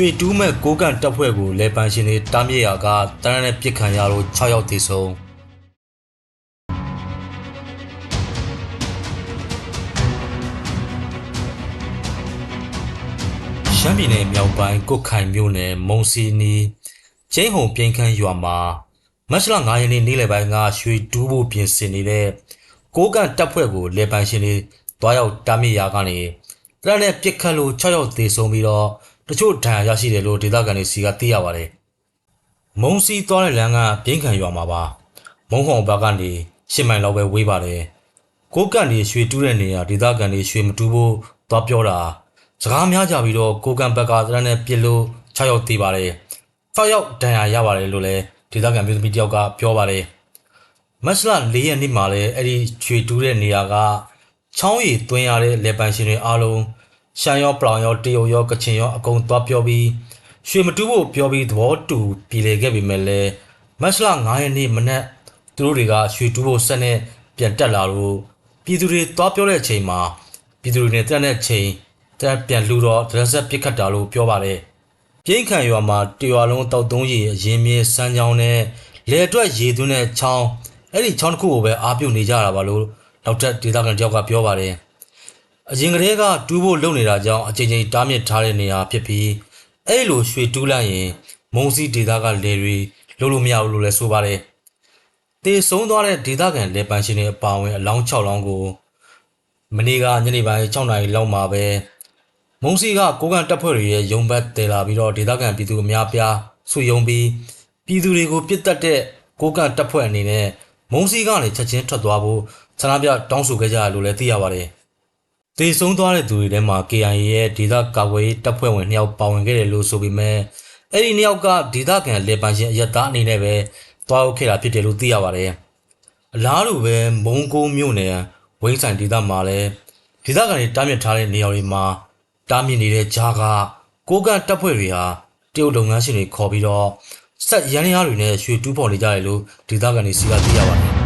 ရွှေတူးမဲ့ကိုးကန်တပ်ဖွဲ့ကိုလေပန်ရှင်တွေတားမြစ်ရာကတန်းနဲ့ပြစ်ခံရလို့6ယောက်သေဆုံးရှမ်းပြည်နယ်မြောက်ပိုင်းကုတ်ခိုင်မြို့နယ်မုံစီနီကျင်းဟုံပြင်းခန်းရွာမှာမတ်လ9ရက်နေ့နေ့လယ်ပိုင်းကရွှေတူးဖို့ပြင်ဆင်နေတဲ့ကိုးကန်တပ်ဖွဲ့ကိုလေပန်ရှင်တွေတွားရောက်တားမြစ်ရာကနေတရနဲ့ပြစ်ခတ်လို့6ယောက်သေဆုံးပြီးတော့ တချို့ဒဏ်ရာရရှိတယ်လို့ဒေသခံတွေစီကသိရပါတယ်။မုံစီသွားတဲ့လမ်းကပြင်းခံရွာမှာပါ။မုံဟုံဘက်ကနေရှစ်မိုင်လောက်ပဲဝေးပါတယ်။ကိုးကန်တွေရွှေတူးတဲ့နေရာဒေသခံတွေရွှေမတူးဖို့သွားပြောတာစကားများကြပြီးတော့ကိုးကန်ဘက်ကတရနဲ့ပြစ်လို့6ယောက်သေပါတယ်။6ယောက်ဒဏ်ရာရပါတယ်လို့လည်းဒေသခံမျိုးသမီးတယောက်ကပြောပါတယ်။မတ်လ၄ရက်နေ့မှာလည်းအဲ့ဒီရွှေတူးတဲ့နေရာကချောင်းရည်သွင်းရတဲ့လေပန်ရှင်တွေအားလုံး ရှမ်းရောပလောင်ရောတရုတ်ရောကချင်ရောအကုန်သွားပြောပြီးရွှေမတူးဖို့ပြောပြီးသဘောတူပြည်လေခဲ့ပေမဲ့လည်းမတ်လ9ရက်နေ့မနက်သူတို့တွေကရွှေတူးဖို့ဆက်နဲ့ပြန်တက်လာလို့ပြည်သူတွေသွားပြောတဲ့အချိန်မှာပြည်သူတွေနဲ့တက်တဲ့ချိန်တက်ပြန်လူတော့ဒရက်ဆက်ပစ်ခတ်တာလို့ပြောပါတယ်ပြင်းခံရွာမှာတရွာလုံးတောက်သုံးရီအရင်မြေစမ်းချောင်းနဲ့လေအတွက်ရေသွင်းတဲ့ချောင်းအဲ့ဒီချောင်းတစ်ခုကိုပဲအားပြုတ်နေကြတာပါလို့နောက်ထပ်ဒေသခံတယောက်ကပြောပါတယ် အရင်ကတည်းကတူးဖို့လုပ်နေတာကြောင့်အချိန်ချင်းတားမြစ်ထားတဲ့နေရာဖြစ်ပြီးအဲ့လိုရွှေတူးလိုက်ရင် မုံစီဒေသကလေတွေလုံးလို့မရဘူးလို့လည်းဆိုပါတယ်။တေဆုံးသွားတဲ့ဒေသခံလေပန်ရှင်တွေအပါအဝင်အလောင်း6လောင်းကိုမနေ့ကညနေပိုင်း6နာရီလောက်မှာပဲမုံစီကကိုကန်တပ်ဖွဲ့တွေရဲ့ရုံဘတ်တည်လာပြီးတော့ဒေသခံပြည်သူအများပြားဆွေယုံပြီးပြည်သူတွေကိုပြစ်တက်တဲ့ကိုကန်တပ်ဖွဲ့အနေနဲ့မုံစီကနေချက်ချင်းထွက်သွားဖို့ဆန္ဒပြတောင်းဆိုခဲ့ကြတယ်လို့လည်းသိရပါတယ်။ တေဆုံးသွားတဲ့သူတွေထဲမှာ KIA ရဲ့ဒေသကာကွယ်ရေးတပ်ဖွဲ့ဝင်2ယောက်ပါဝင်ခဲ့တယ်လို့ဆိုပေမဲ့အဲ့ဒီ2ယောက်ကဒေသခံလေပန်ရှင်အရက်သားအနေနဲ့ပဲတွားဟုတ်ခဲ့တာဖြစ်တယ်လို့သိရပါတယ်။အလားတူပဲမုံကိုမြို့နယ်ဝိန်းဆိုင်ဒေသမှာလည်းဒေသခံတွေတားမြစ်ထားတဲ့နေရာတွေမှာတားမြစ်နေတဲ့ဂျာကကိုကန်တပ်ဖွဲ့တွေဟာတရုတ်လုပ်ငန်းရှင်တွေခေါ်ပြီးတော့ဆက်ရန်ရတွေနဲ့ရွှေတူးဖော်နေကြတယ်လို့ဒေသခံတွေစီကသိရပါတယ်